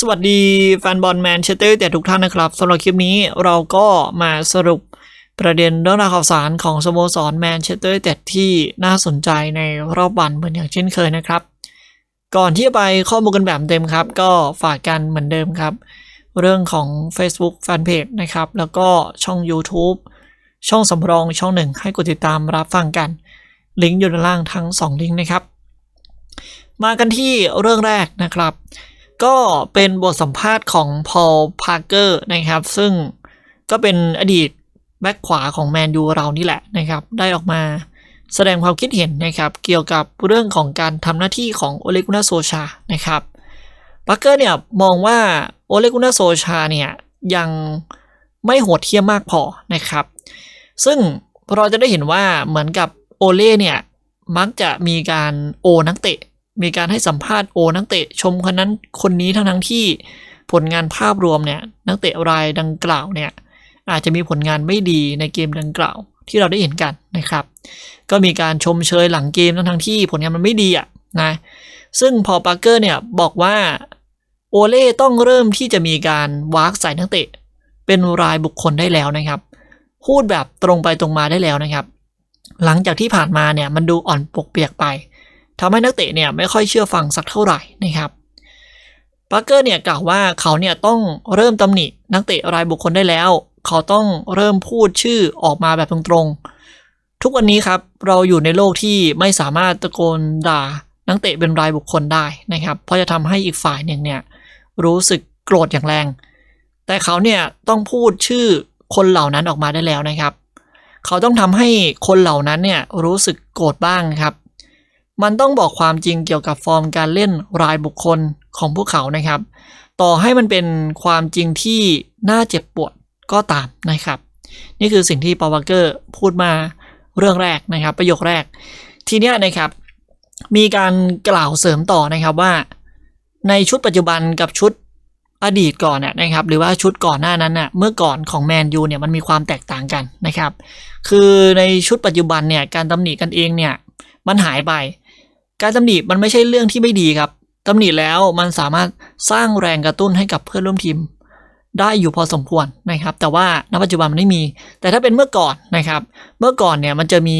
สวัสดีแฟนบอลแมนเชสเตอร์แต่ทุกท่านนะครับสำหรับคลิปนี้เราก็มาสรุปประเด็นเรื่องราวข่าวสารของสโมสรแมนเชสเตอร์แต่ที่น่าสนใจในรอบวันเหมือนอย่างเช่นเคยนะครับ ก่อนที่จะไปข้อมูลกันแบบเต็มครับ ก็ฝากกันเหมือนเดิมครับ เรื่องของ Facebook Fanpage นะครับ แล้วก็ช่อง YouTube ช่องสำรองช่องหนึ่งให้กดติดตามรับฟังกัน ลิงก์อยู่ด้านล่างทั้ง 2 ลิงก์นะครับ มากันที่เรื่องแรกนะครับ ก็เป็นบทสัมภาษณ์ของพอลพาร์เกอร์นะครับ ซึ่งก็เป็นอดีตแบ็คขวาของแมนยูเรานี่แหละนะครับ ได้ออกมาแสดงความคิดเห็นนะครับ เกี่ยวกับเรื่องของการทำหน้าที่ของโอเลกุนาโซชานะครับพาร์เกอร์เนี่ยมองว่าโอเลกุนาโซชาเนี่ยยังไม่โหดเที่ยมมากพอนะครับ ซึ่งเราจะได้เห็นว่าเหมือนกับโอเล่เนี่ยมักจะมีการโอนักเตะ มีการให้สัมภาษณ์โอนักเตะชมคนนั้นคนนี้ทั้งทั้งที่ผลงานภาพรวมเนี่ยนักเตะรายดังกล่าวเนี่ยอาจจะมีผลงานไม่ดีในเกมดังกล่าว ที่เราได้เห็นกันนะครับ ก็มีการชมเชยหลังเกมทั้งทั้งที่ผลงานมันไม่ดีอะนะซึ่งพอปาร์เกอร์เนี่ยบอกว่าโอเล่ต้องเริ่มที่จะมีการวากใส่นักเตะ เป็นรายบุคคลได้แล้วนะครับ พูดแบบตรงไปตรงมาได้แล้วนะครับ หลังจากที่ผ่านมาเนี่ยมันดูอ่อนปกเปียกไป ทำให้นักเตะเนี่ยไม่ค่อยเชื่อฟังสักเท่าไหร่นะครับปาร์เกอร์เนี่ยกล่าวว่าเขาเนี่ยต้องเริ่มตำหนินักเตะรายบุคคลได้แล้ว เขาต้องเริ่มพูดชื่อออกมาแบบตรงๆ ทุกวันนี้ครับเราอยู่ในโลกที่ไม่สามารถตะโกนด่านักเตะเป็นรายบุคคลได้นะครับ เพราะจะทำให้อีกฝ่ายหนึ่งเนี่ยรู้สึกโกรธอย่างแรง แต่เขาเนี่ยต้องพูดชื่อคนเหล่านั้นออกมาได้แล้วนะครับ เขาต้องทำให้คนเหล่านั้นเนี่ยรู้สึกโกรธบ้างครับ มันต้องบอกความจริงเกี่ยวกับฟอร์มการเล่นรายบุคคลของพวกเขานะครับ ต่อให้มันเป็นความจริงที่น่าเจ็บปวดก็ตามนะครับ นี่คือสิ่งที่ปาวเกอร์พูดมาเรื่องแรกนะครับ ประโยคแรก ทีเนี้ยนะครับ มีการกล่าวเสริมต่อนะครับว่า ในชุดปัจจุบันกับชุดอดีตก่อนน่ะนะครับ หรือว่าชุดก่อนหน้านั้นน่ะเมื่อก่อนของแมนยูเนี่ยมันมีความแตกต่างกันนะครับ คือในชุดปัจจุบันเนี่ยการตำหนิกันเองเนี่ยมันหายไป การตำหนิมันไม่ใช่เรื่องที่ไม่ดีครับตำหนิแล้วมันสามารถสร้างแรงกระตุ้นให้กับเพื่อนร่วมทีม ได้อยู่พอสมควรนะครับ แต่ว่าณปัจจุบันมันไม่มี แต่ถ้าเป็นเมื่อก่อนนะครับ เมื่อก่อนเนี่ยมันจะมี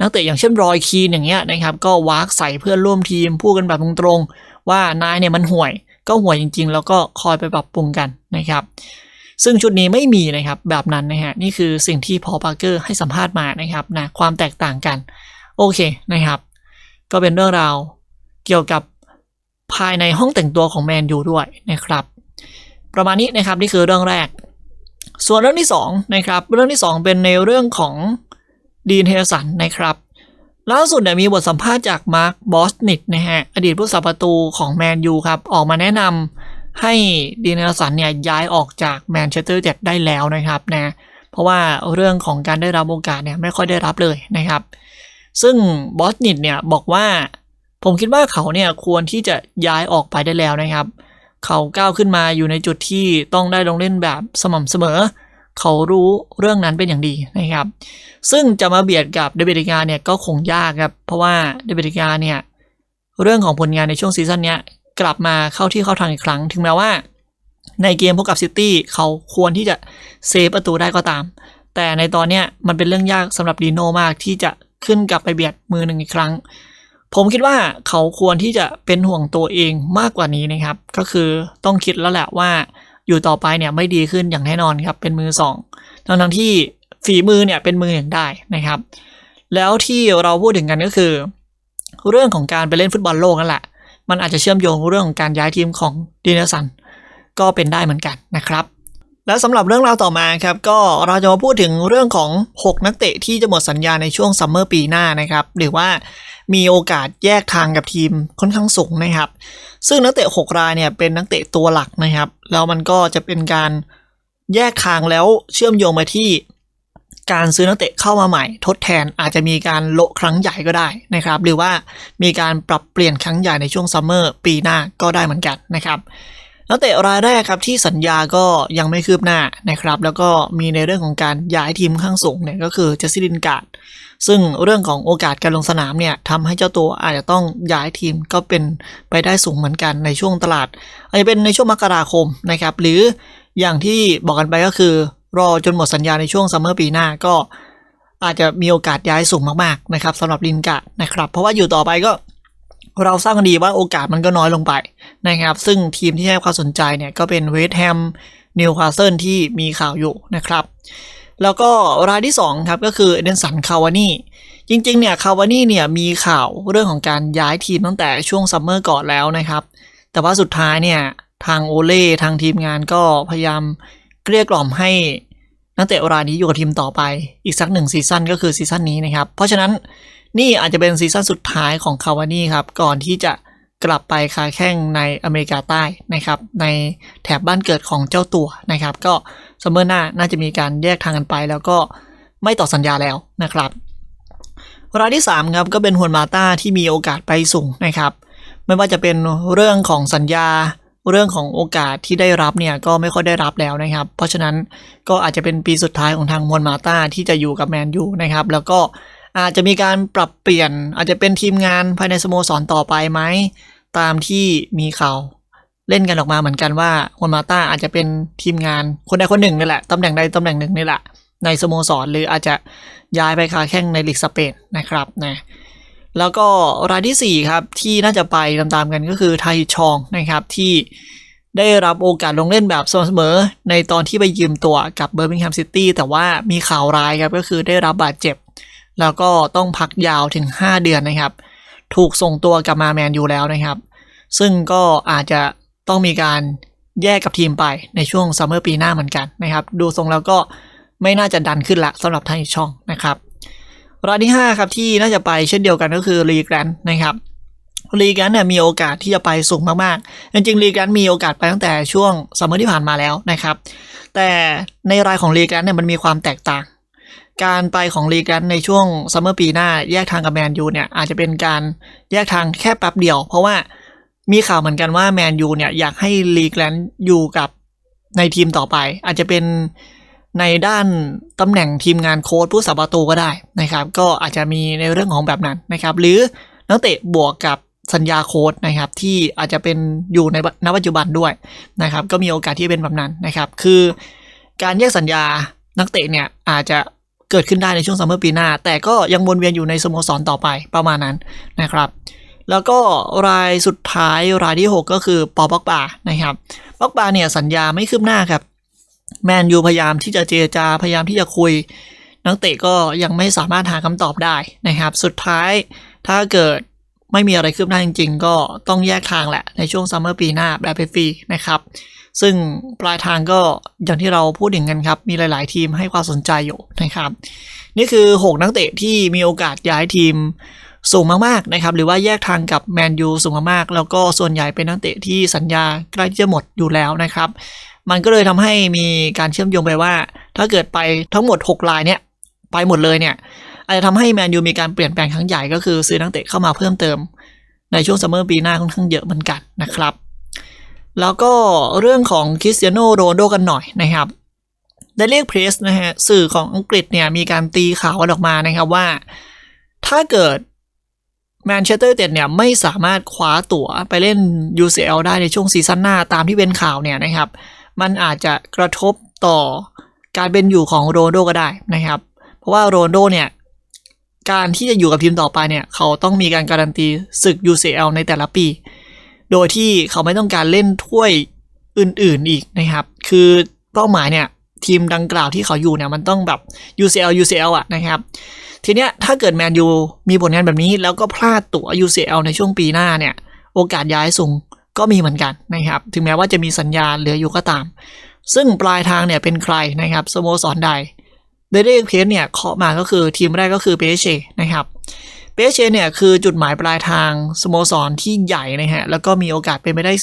นักเตะอย่างเช่นรอยคีนอย่างเงี้ยนะครับ ก็วากใส่เพื่อนร่วมทีมพูดกันแบบตรงๆว่านายเนี่ยมันห่วย ก็ห่วยจริง ๆ แล้วก็คอยไปปรับปรุงกันนะครับ ซึ่งชุดนี้ไม่มีนะครับแบบนั้นนะฮะนี่คือสิ่งที่พอปาร์เกอร์ให้สัมภาษณ์มานะครับนะความแตกต่างกันโอเคนะครับ ก็เป็นเรื่องราวเกี่ยวกับภายในห้องแต่งตัวของแมนยูด้วยนะครับ ประมาณนี้นะครับนี่คือเรื่องแรก ส่วนเรื่องที่2นะครับเรื่องที่ 2 เป็นในเรื่องของดีนเฮสันนะครับล่าสุดเนี่ยมีบทสัมภาษณ์จากมาร์คบอสนิกนะฮะอดีตผู้สับประตูของแมนยูครับ ออกมาแนะนำให้ดีนเฮสันเนี่ยย้ายออกจากแมนเชสเตอร์เจ็ดได้แล้วนะครับนะเพราะว่าเรื่องของการได้รับโอกาสเนี่ยไม่ค่อยได้รับเลยนะครับ ซึ่งบอสนิกเนี่ยบอกว่า ผมคิดว่าเขาเนี่ยควรที่จะย้ายออกไปได้แล้วนะครับ เขาก้าวขึ้นมาอยู่ในจุดที่ต้องได้ลงเล่นแบบสม่ำเสมอ เขารู้เรื่องนั้นเป็นอย่างดีนะครับ ซึ่งจะมาเบียดกับเดวิดกาเนี่ยก็คงยากครับ เพราะว่าเดวิดกาเนี่ยเรื่องของผลงานในช่วงซีซั่นเนี้ยกลับมาเข้าที่เข้าทางอีกครั้ง ถึงแม้ว่า ในเกมพบกับซิตี้เขาควรที่จะเซฟประตูได้ก็ตาม แต่ในตอนเนี้ยมันเป็นเรื่องยากสำหรับดีโน่มากที่จะ ขึ้นกลับไปเบียดมือหนึ่งอีกครั้ง ผมคิดว่าเขาควรที่จะเป็นห่วงตัวเองมากกว่านี้นะครับ ก็คือต้องคิดแล้วแหละว่าอยู่ต่อไปเนี่ยไม่ดีขึ้นอย่างแน่นอนครับเป็นมือสองทั้งทั้งๆที่ฝีมือเนี่ยเป็นมือหนึ่งได้นะครับ แล้วที่เราพูดถึงกันก็คือ เรื่องของการไปเล่นฟุตบอลโลกนั่นแหละ มันอาจจะเชื่อมโยงเรื่องของการย้ายทีมของดีเนสันก็เป็นได้เหมือนกันนะครับ และสำหรับเรื่องราวต่อมาครับก็เราจะมาพูดถึงเรื่องของ 6 นักเตะที่จะหมดสัญญาในช่วงซัมเมอร์ปีหน้านะครับหรือว่ามีโอกาสแยกทางกับทีมค่อนข้างสูงนะครับ ซึ่งนักเตะ 6 รายเนี่ยเป็นนักเตะตัวหลักนะครับ แล้วมันก็จะเป็นการแยกทางแล้วเชื่อมโยงมาที่การซื้อนักเตะเข้ามาใหม่ ทดแทนอาจจะมีการโละครั้งใหญ่ก็ได้นะครับ หรือว่ามีการปรับเปลี่ยนครั้งใหญ่ในช่วงซัมเมอร์ปีหน้าก็ได้เหมือนกันนะครับ นักเตะรายแรกครับที่สัญญาก็ยังไม่คืบหน้านะครับ แล้วก็มีในเรื่องของการย้ายทีมข้างสูงเนี่ยก็คือเจสซี่ลินการ์ดซึ่งเรื่องของโอกาสการลงสนามเนี่ยทำให้เจ้าตัวอาจจะต้องย้ายทีมก็เป็นไปได้สูงเหมือนกันในช่วงตลาด อาจจะเป็นในช่วงมกราคมนะครับ หรืออย่างที่บอกกันไปก็คือ รอจนหมดสัญญาในช่วงซัมเมอร์ปีหน้าก็อาจจะมีโอกาสย้ายสูงมากๆนะครับสำหรับลินการ์ดนะครับ เพราะว่าอยู่ต่อไปก็เราทราบกันดีว่าโอกาสมันก็น้อยลงไป นะครับ ซึ่งทีมที่ให้ความสนใจเนี่ยก็เป็นเวสต์แฮมนิวคาสเซิลที่มีข่าวอยู่นะครับ แล้วก็รายที่ 2 ครับก็คือเอเดนสันคาวานี่จริงๆเนี่ยคาวานี่เนี่ยมีข่าวเรื่องของการย้ายทีมตั้งแต่ช่วงซัมเมอร์ก่อนแล้วนะครับ แต่ว่าสุดท้ายเนี่ยทางโอเล่ทางทีมงานก็พยายามเกลี้ยกล่อมให้นักเตะรายนี้อยู่กับทีมต่อไปอีกสักหนึ่งซีซั่นก็คือซีซั่นนี้นะครับ เพราะฉะนั้นนี่อาจจะเป็นซีซั่นสุดท้ายของคาวานี่ครับ ก่อนที่จะ กลับไปค้าแข่งในอเมริกาใต้นะครับ ในแถบบ้านเกิดของเจ้าตัวนะครับ ก็ซัมเมอร์หน้าน่าจะมีการแยกทางกันไป แล้วก็ไม่ต่อสัญญาแล้วนะครับรายที่ 3 ครับก็เป็นฮวนมาต้าที่มีโอกาสไปสูงนะครับ ไม่ว่าจะเป็นเรื่องของสัญญาเรื่องของโอกาสที่ได้รับเนี่ยก็ไม่ค่อยได้รับแล้วนะครับ เพราะฉะนั้นก็อาจจะเป็นปีสุดท้ายของทางฮวนมาต้าที่จะอยู่กับแมนยูนะครับ แล้วก็อาจจะมีการปรับเปลี่ยนอาจจะเป็นทีมงานภายในสโมสรต่อไปไหม ตามที่มีข่าวเล่นกันออกมาเหมือนกันว่าฮนมาต้าอาจจะเป็นทีมงานคนใดคนหนึ่งนี่แหละตำแหน่งใดตำแหน่งหนึ่งนี่แหละในสโมสรหรืออาจจะย้ายไปค้าแข่งในลีกสเปนนะครับนะแล้วก็รายทีสี่ 4 ครับ ที่น่าจะไปตามๆกันก็คือไทชองนะครับที่ได้รับโอกาสลงเล่นแบบเสมอในตอนที่ไปยืมตัวกับเบอร์มิงแฮมซิตี้แต่ว่ามีข่าวร้ายครับก็คือได้รับบาดเจ็บ แล้วก็ต้องพักยาวถึง 5 เดือนนะครับ ถูกส่งตัวกลับมาแมนยูแล้วนะครับ ซึ่งก็อาจจะต้องมีการแยกกับทีมไปในช่วงซัมเมอร์ปีหน้าเหมือนกันนะครับ ดูทรงแล้วก็ไม่น่าจะดันขึ้นละสำหรับทางอีกช่องนะครับรายที่ 5 ครับ ที่น่าจะไปเช่นเดียวกันก็คือรีแกรนนะครับรีแกรนเนี่ยมีโอกาสที่จะไปสูงมากๆ จริงๆรีแกรนมีโอกาสไปตั้งแต่ช่วงซัมเมอร์ที่ผ่านมาแล้วนะครับ แต่ในรายของรีแกรนเนี่ยมันมีความแตกต่าง การไปของลีกันในช่วงซัมเมอร์ปีหน้าแยกทางกับแมนยูเนี่ยอาจจะเป็นการแยกทางแค่แป๊บเดียว เพราะว่ามีข่าวเหมือนกันว่าแมนยูเนี่ยอยากให้ลีแกรนอยู่กับในทีมต่อไป อาจจะเป็นในด้านตำแหน่งทีมงานโค้ชผู้สับประตูก็ได้นะครับ ก็อาจจะมีในเรื่องของแบบนั้นนะครับ หรือนักเตะบวกกับสัญญาโค้ชนะครับ ที่อาจจะเป็นอยู่ในณปัจจุบันด้วยนะครับ ก็มีโอกาสที่จะเป็นแบบนั้นนะครับ คือการแยกสัญญานักเตะเนี่ยอาจจะ เกิดขึ้นได้ในช่วงซัมเมอร์ปีหน้า แต่ก็ยังวนเวียนอยู่ในสโมสรต่อไปประมาณนั้นนะครับ แล้วก็รายสุดท้ายรายที่ 6 ก็คือปอบ็อกบานะครับบ็อกบาเนี่ยสัญญาไม่คืบหน้าครับแมนยูพยายามที่จะเจรจาพยายามที่จะคุย นักเตะก็ยังไม่สามารถหาคำตอบได้นะครับ สุดท้ายถ้าเกิดไม่มีอะไรคืบหน้าจริง ๆ ก็ต้องแยกทางแหละในช่วงซัมเมอร์ปีหน้าแบบฟรีนะครับ ซึ่งปลายทางก็อย่างที่เราพูดถึงกันครับ มีหลาย ๆ ทีมให้ความสนใจอยู่นะครับ นี่คือ 6 นักเตะที่มีโอกาสย้ายทีมสูงมาก ๆ นะครับ หรือว่าแยกทางกับแมนยูสูงมาก ๆ แล้วก็ส่วนใหญ่เป็นนักเตะที่สัญญาใกล้ที่จะหมดอยู่แล้วนะครับ มันก็เลยทำให้มีการเชื่อมโยงไปว่า ถ้าเกิดไปทั้งหมด6รายเนี่ยไปหมดเลยเนี่ยอาจจะทำให้แมนยูมีการเปลี่ยนแปลงครั้งใหญ่ก็คือซื้อนักเตะเข้ามาเพิ่มเติม ในช่วงซัมเมอร์ปีหน้าค่อนข้างเยอะเหมือนกันนะครับ แล้วก็เรื่องของคริสเตียโนโรนโดกันหน่อยนะครับเดลิกเพรสนะฮะสื่อของอังกฤษเนี่ยมีการตีข่าวออกมานะครับว่า ถ้าเกิดแมนเชสเตอร์ยูไนเต็ดเนี่ยไม่สามารถคว้าตั๋วไปเล่น UCL ได้ในช่วงซีซั่นหน้าตามที่เป็นข่าวเนี่ยนะครับ มันอาจจะกระทบต่อการเป็นอยู่ของโรนโดก็ได้นะครับ เพราะว่าโรนโดเนี่ยการที่จะอยู่กับทีมต่อไปเนี่ย เขาต้องมีการการันตีศึก UCL ในแต่ละปี โดยที่เขาไม่ต้องการเล่นถ้วยอื่นๆอีกนะครับ คือเป้าหมายเนี่ยทีมดังกล่าวที่เขาอยู่เนี่ยมันต้องแบบ UCL UCL อะนะครับ ทีเนี้ยถ้าเกิดแมนยูมีผลงานแบบนี้ แล้วก็พลาดตั๋ว UCL ในช่วงปีหน้าเนี่ย โอกาสย้ายสูงก็มีเหมือนกันนะครับ ถึงแม้ว่าจะมีสัญญาเหลืออยู่ก็ตาม ซึ่งปลายทางเนี่ยเป็นใครนะครับสโมสรใดเดเรกเพสเนี่ยเคาะมาก็คือทีมแรกก็คือเปเชนะครับ เปเชเนี่ยคือจุดหมายปลายทางสโมสรที่ใหญ่นะฮะแล้วก็มีโอกาสเป็นไปได้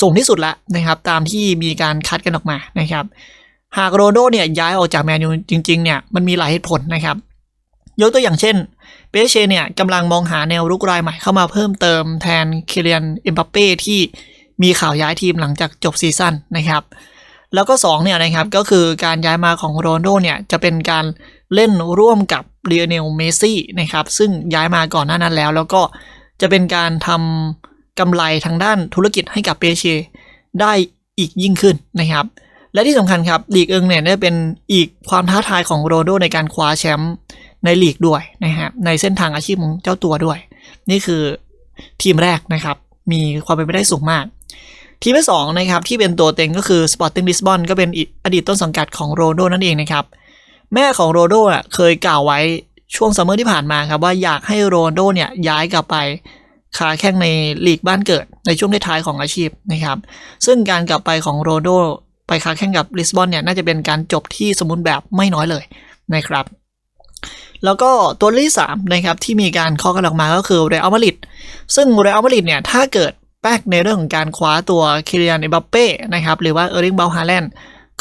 สูงที่สุดละนะครับ ตามที่มีการคัดกันออกมานะครับ หากโรโดเนี่ยย้ายออกจากแมนยูจริงๆเนี่ยมันมีหลายเหตุผลนะครับ ยกตัวอย่างเช่นเปเชเนี่ยกำลังมองหาแนวรุกรายใหม่เข้ามาเพิ่มเติมแทนเคเลียนเอ็มบัปเป้ที่มีข่าวย้ายทีมหลังจากจบซีซั่นนะครับ แล้วก็2เนี่ยนะครับก็คือการย้ายมาของโรนลโดเนี่ยจะเป็นการเล่นร่วมกับเรียเนลเมซี่นะครับซึ่งย้ายมาก่อนหน้านั้นแล้ว แล้วก็จะเป็นการทำกำไรทางด้านธุรกิจให้กับเปเชได้อีกยิ่งขึ้นนะครับ และที่สำคัญครับลีกเอิงเนี่ยได้เป็นอีกความท้าทายของโรนลโดในการคว้าแชมป์ในลีกด้วยนะครับในเส้นทางอาชีพของเจ้าตัวด้วย นี่คือทีมแรกนะครับมีความเป็นไปได้สูงมาก ทีมที่สองนะครับที่เป็นตัวเต็งก็คือ Sporting Lisbon ก็เป็นอดีตต้นสังกัดของโรนลโดนั่นเองนะครับ แม่ของโรนลโดอะเคยกล่าวไว้ช่วงซัมเมอร์ที่ผ่านมาครับว่าอยากให้โรนลโดเนี่ยย้ายกลับไปค้าแข่งในลีกบ้านเกิดในช่วงท้ายของอาชีพนะครับ ซึ่งการกลับไปของโรนลโดไปค้าแข่งกับลิสบอนเนี่ยน่าจะเป็นการจบที่สมบูรณ์แบบไม่น้อยเลยนะครับ แล้วก็ตัวที่สามนะครับที่มีการข้อกันออกมาก็คือเรอัลมาดริดซึ่งเรอัลมาดริดเนี่ยถ้าเกิด แป๊กในเรื่องของการคว้าตัวคิริยานเอบัปเป้นะครับหรือว่าเออริงเบลฮาแลนด์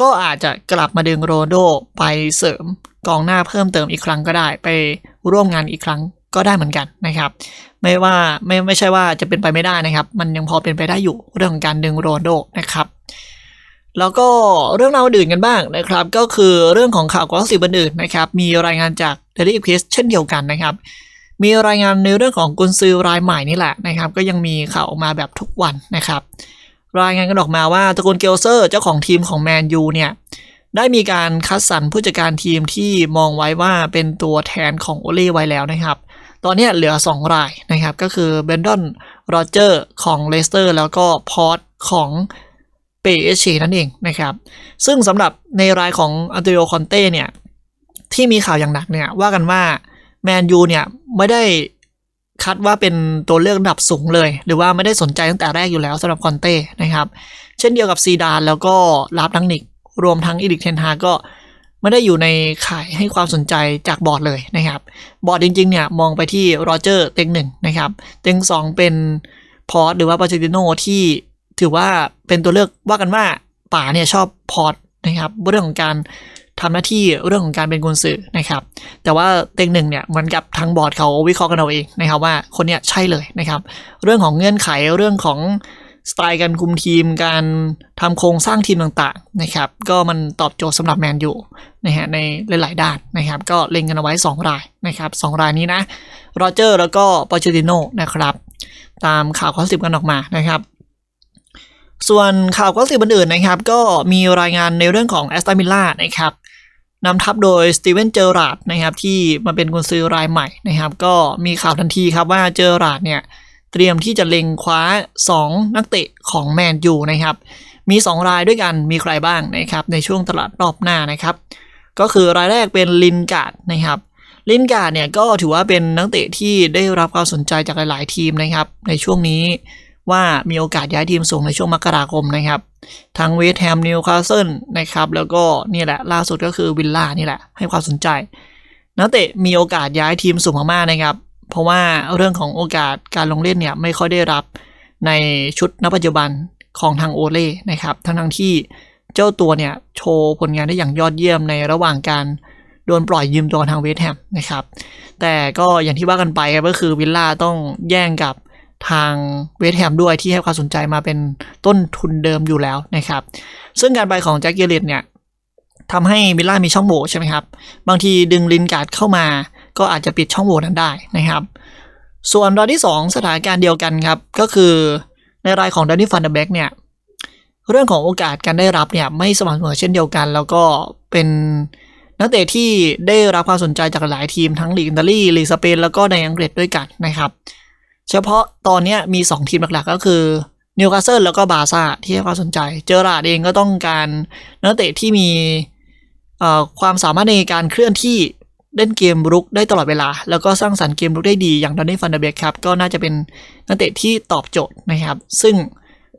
ก็อาจจะกลับมาดึงโรนโดไปเสริมกองหน้าเพิ่มเติมอีกครั้งก็ได้ ไปร่วมงานอีกครั้งก็ได้เหมือนกันนะครับ ไม่ว่าไม่ไม่ใช่ว่าจะเป็นไปไม่ได้นะครับ มันยังพอเป็นไปได้อยู่เรื่องของการดึงโรนโดนะครับ แล้วก็เรื่องราวอื่นกันบ้างนะครับ ก็คือเรื่องของข่าวกอสิบอื่นนะครับ มีรายงานจาก Daily e p r e s s เช่นเดียวกันนะครับ มีรายงานในเรื่องของกุนซือรายใหม่นี่แหละนะครับ ก็ยังมีข่าวออกมาแบบทุกวันนะครับ รายงานกันออกมาว่าตระกูลเกลเซอร์เจ้าของทีมของแมนยูเนี่ยได้มีการคัดสรรผู้จัดการทีมที่มองไว้ว่าเป็นตัวแทนของโอเล่ไว้แล้วนะครับ ตอนนี้เหลือ 2 รายนะครับ ก็คือเบนดอนโรเจอร์ของเลสเตอร์แล้วก็พอร์ตของเปเอชนั่นเองนะครับ ซึ่งสำหรับในรายของอันเตโรคอนเต้เนี่ย ที่มีข่าวอย่างหนักเนี่ยว่ากันว่า แมนยูเนี่ยไม่ได้คัดว่าเป็นตัวเลือกระดับสูงเลย หรือว่าไม่ได้สนใจตั้งแต่แรกอยู่แล้วสำหรับคอนเต้นะครับ เช่นเดียวกับซีดานแล้วก็ลาบดังนิก รวมทั้งอีดิกเทนฮาก็ไม่ได้อยู่ในข่ายให้ความสนใจจากบอร์ดเลยนะครับ บอร์ดจริงๆเนี่ยมองไปที่โรเจอร์เต็งหนึ่งนะครับ เต็งสองเป็นพอร์ตหรือว่าปาเจติโนที่ถือว่าเป็นตัวเลือกว่ากันว่าป๋าเนี่ยชอบพอร์ตนะครับเรื่องของการ ทำหน้าที่เรื่องของการเป็นกุนสื่อนะครับ แต่ว่าเต็งหนึ่งเนี่ยเหมือนกับทางบอร์ดเขาวิเคราะห์กันเอาเองนะครับว่าคนเนี้ยใช่เลยนะครับ เรื่องของเงื่อนไขเรื่องของสไตล์การคุมทีมการทำโครงสร้างทีมต่างๆนะครับ ก็มันตอบโจทย์สำหรับแมนยูนะฮะในหลาย ๆ ด้านนะครับ ก็เล็งกันเอาไว้ 2 รายนะครับสรายนี้นะโรเจอร์แล้วก็ปอเชติโนนะครับ ตามข่าวข้อสิบกันออกมานะครับ ส่วนข่าวข้อสิบอื่นๆนะครับ ก็มีรายงานในเรื่องของแอสตันวิลล่านะครับ นำทัพโดยสตีเวนเจอราร์ดนะครับที่มาเป็นกุนซือรายใหม่นะครับ ก็มีข่าวทันทีครับว่าเจอราร์ดเนี่ยเตรียมที่จะเล็งคว้า 2 นักเตะของแมนยูนะครับ มี 2 รายด้วยกันมีใครบ้างนะครับในช่วงตลาดรอบหน้านะครับ ก็คือรายแรกเป็นลินการ์ดนะครับลินการ์ดเนี่ยก็ถือว่าเป็นนักเตะที่ได้รับความสนใจจากหลาย ๆ ทีมนะครับ ในช่วงนี้ ว่ามีโอกาสย้ายทีมสูงในช่วงมกราคมนะครับ ทั้งเวสต์แฮมนิวคาสเซิลนะครับ แล้วก็นี่แหละล่าสุดก็คือวิลล่านี่แหละ ให้ความสนใจนักเตะมีโอกาสย้ายทีมสูงมากๆนะครับ เพราะว่าเรื่องของโอกาสการลงเล่นเนี่ยไม่ค่อยได้รับในชุดณปัจจุบันของทางโอเล่นะครับ ทั้งทั้งที่เจ้าตัวเนี่ยโชว์ผลงานได้อย่างยอดเยี่ยมในระหว่างการโดนปล่อยยืมตัวทางเวสต์แฮมนะครับ แต่ก็อย่างที่ว่ากันไปก็คือวิลล่าต้องแย่งกับ ทางเวสแฮมด้วยที่ให้ความสนใจมาเป็นต้นทุนเดิมอยู่แล้วนะครับ ซึ่งการไปของแจ็คเกลิตเนี่ยทำให้วิลล่ามีช่องโหว่ใช่ไหมครับ บางทีดึงลินการ์ดเข้ามา ก็อาจจะปิดช่องโหว่นั้นได้นะครับ ส่วนรายที่ 2 สถานการณ์เดียวกันครับ ก็คือในรายของดานนี่ฟันเดอร์แบ็กเนี่ยเรื่องของโอกาสการได้รับเนี่ยไม่สม่ำเสมอเช่นเดียวกัน แล้วก็เป็นนักเตะที่ได้รับความสนใจจากหลายทีมทั้งลีกอิตาลีลีกสเปนแล้วก็ในอังกฤษด้วยกันนะครับ เฉพาะตอนนี้มี 2 ทีมหลักๆ ก็คือนิวคาสเซิลแล้วก็บาซ่าที่ให้ความสนใจ เจอราร์ดเองก็ต้องการนักเตะที่มีความสามารถในการเคลื่อนที่เล่นเกมรุกได้ตลอดเวลา แล้วก็สร้างสรรค์เกมรุกได้ดีอย่างดอนนี่ฟันเดเบกครับ ก็น่าจะเป็นนักเตะที่ตอบโจทย์นะครับ ซึ่ง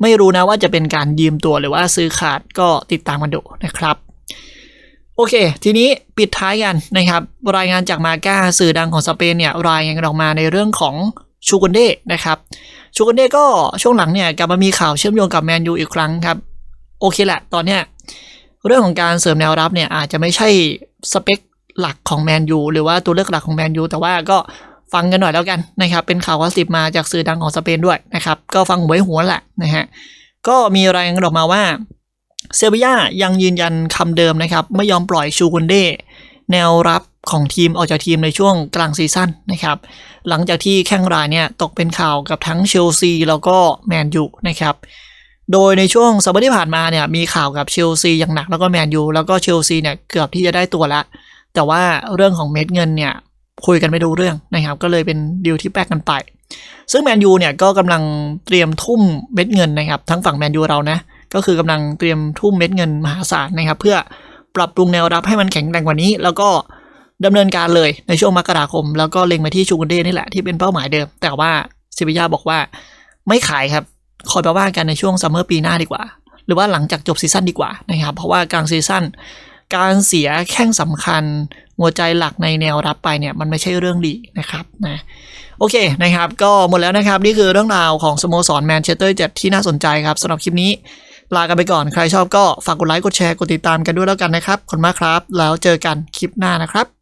ไม่รู้นะว่าจะเป็นการยืมตัวหรือว่าซื้อขาดก็ติดตามกันดูนะครับ โอเค ทีนี้ปิดท้ายกันนะครับ รายงานจากมาก้าสื่อดังของสเปนเนี่ยรายงานออกมาในเรื่องของ ชูกุนเดนะครับชูกุนเดก็ช่วงหลังเนี่ยกลับมามีข่าวเชื่อมโยงกับแมนยูอีกครั้งครับ โอเคแหละ ตอนเนี้ยเรื่องของการเสริมแนวรับเนี่ยอาจจะไม่ใช่สเปคหลักของแมนยูหรือว่าตัวเลือกหลักของแมนยูแต่ว่าก็ฟังกันหน่อยแล้วกันนะครับ เป็นข่าวว่าสิบมาจากสื่อดังของสเปนด้วยนะครับ ก็ฟังหัวหัวแหละนะฮะก็มีรายงานออกมาว่าเซบียายังยืนยันคำเดิมนะครับ ไม่ยอมปล่อยชูกุนเดแนวรับ ของทีมออกจากทีมในช่วงกลางซีซั่นนะครับ หลังจากที่แข้งรายเนี่ยตกเป็นข่าวกับทั้งเชลซีแล้วก็แมนยูนะครับ โดยในช่วงสัปดาห์ที่ผ่านมาเนี่ยมีข่าวกับเชลซีอย่างหนักแล้วก็แมนยูแล้วก็เชลซีเนี่ยเกือบที่จะได้ตัวล้วแต่ว่าเรื่องของเม็ดเงินเนี่ยคุยกันไม่รู้เรื่องนะครับ ก็เลยเป็นดีลที่แปกกันไป ซึ่งแมนยูเนี่ยก็กำลังเตรียมทุ่มเม็ดเงินนะครับ ทั้งฝั่งแมนยูเรานะก็คือกำลังเตรียมทุ่มเม็ดเงินมหาศาลนะครับ เพื่อปรับปรุงแนวรับให้มันแข็งแรงกว่านี้ แล้วก็ ดำเนินการเลยในช่วงมกราคม แล้วก็เล็งไปที่ชูกุนเดนี่แหละที่เป็นเป้าหมายเดิม แต่ว่าซิบิยาบอกว่าไม่ขายครับคอยไปว่ากันในช่วงซัมเมอร์ปีหน้าดีกว่า หรือว่าหลังจากจบซีซั่นดีกว่านะครับ เพราะว่ากลางซีซั่นการเสียแข้งสำคัญ หัวใจหลักในแนวรับไปเนี่ยมันไม่ใช่เรื่องดีนะครับนะโอเคนะครับก็หมดแล้วนะครับนี่คือเรื่องราวของสโมสรแมนเชสเตอร์เจ็ดที่น่าสนใจครับสำหรับคลิปนี้ลากันไปก่อนใครชอบก็ฝากกดไลค์กดแชร์กดติดตามกันด้วยแล้วกันนะครับขอบคุณมากครับ แล้วเจอกันคลิปหน้านะครับ